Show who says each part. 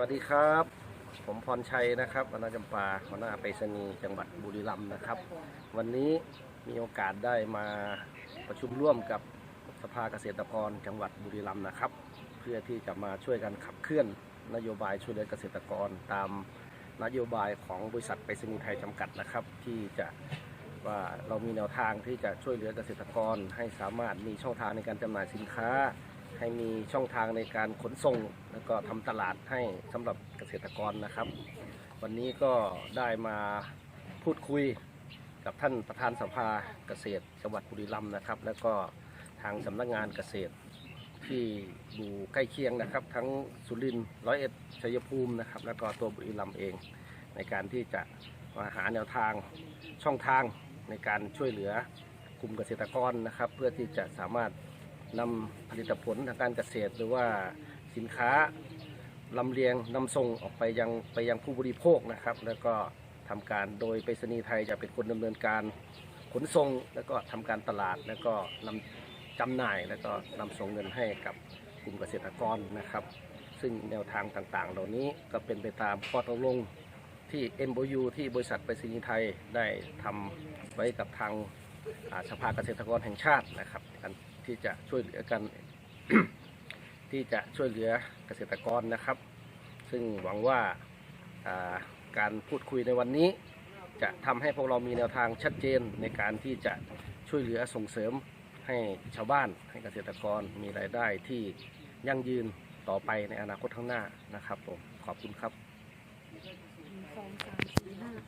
Speaker 1: วัสดีครับ ผมพรชัยนะครับวรรณจำปาหัวหน้าไปรษณีย์จังหวัดบุรีรัมย์นะครับ วันนี้มีโอกาสได้มาประชุมร่วมกับสภาเกษตรกรจังหวัดบุรีรัมย์นะครับ เพื่อที่จะมาช่วยกันขับเคลื่อนนโยบายช่วยเหลือเกษตรกรตามนโยบายของบริษัทไปรษณีย์ไทยจำกัดนะครับ ที่จะว่าเรามีแนวทางที่จะช่วยเหลือเกษตรกรให้สามารถมีช่องทางในการจำหน่ายสินค้า ให้มีช่องทางในการขนส่ง แล้วก็ทำตลาดให้สำหรับเกษตรกรนะครับ วันนี้ก็ได้มาพูดคุยกับท่านประธานสภาเกษตรจังหวัดบุรีรัมย์นะครับ แล้วก็ทางสำนักงานเกษตรที่อยู่ใกล้เคียงนะครับ ทั้งสุรินทร์ร้อยเอ็ดชัยภูมินะครับ แล้วก็ตัวบุรีรัมย์เอง ในการที่จะมาหาแนวทางช่องทางในการช่วยเหลือกลุ่มเกษตรกรนะครับ เพื่อที่จะสามารถ นำผลิตผลทางการเกษตร หรือว่าสินค้าลำเลียงนำส่งออกไปยังไปยังผู้บริโภคนะครับ แล้วก็ทำการโดยไปรษณีย์ไทยจะเป็นคนดำเนินการขนส่ง แล้วก็ทำการตลาดแล้วก็นำจำหน่ายแล้วก็นำส่งเงินให้กับกลุ่มเกษตรกรนะครับ ซึ่งแนวทางต่างๆ เหล่านี้ก็เป็นไปตามข้อตกลงที่ MOU ที่บริษัทไปรษณีย์ไทยได้ทำไว้กับทางสภาเกษตรกรแห่งชาตินะครับการ ที่จะช่วยเหลือกัน ที่จะช่วยเหลือเกษตรกรนะครับ ซึ่งหวังว่าการพูดคุยในวันนี้ จะทำให้พวกเรามีแนวทางชัดเจนในการที่จะช่วยเหลือส่งเสริมให้ชาวบ้านให้เกษตรกรมีรายได้ที่ยั่งยืนต่อไปในอนาคตข้างหน้านะครับผมขอบคุณครับ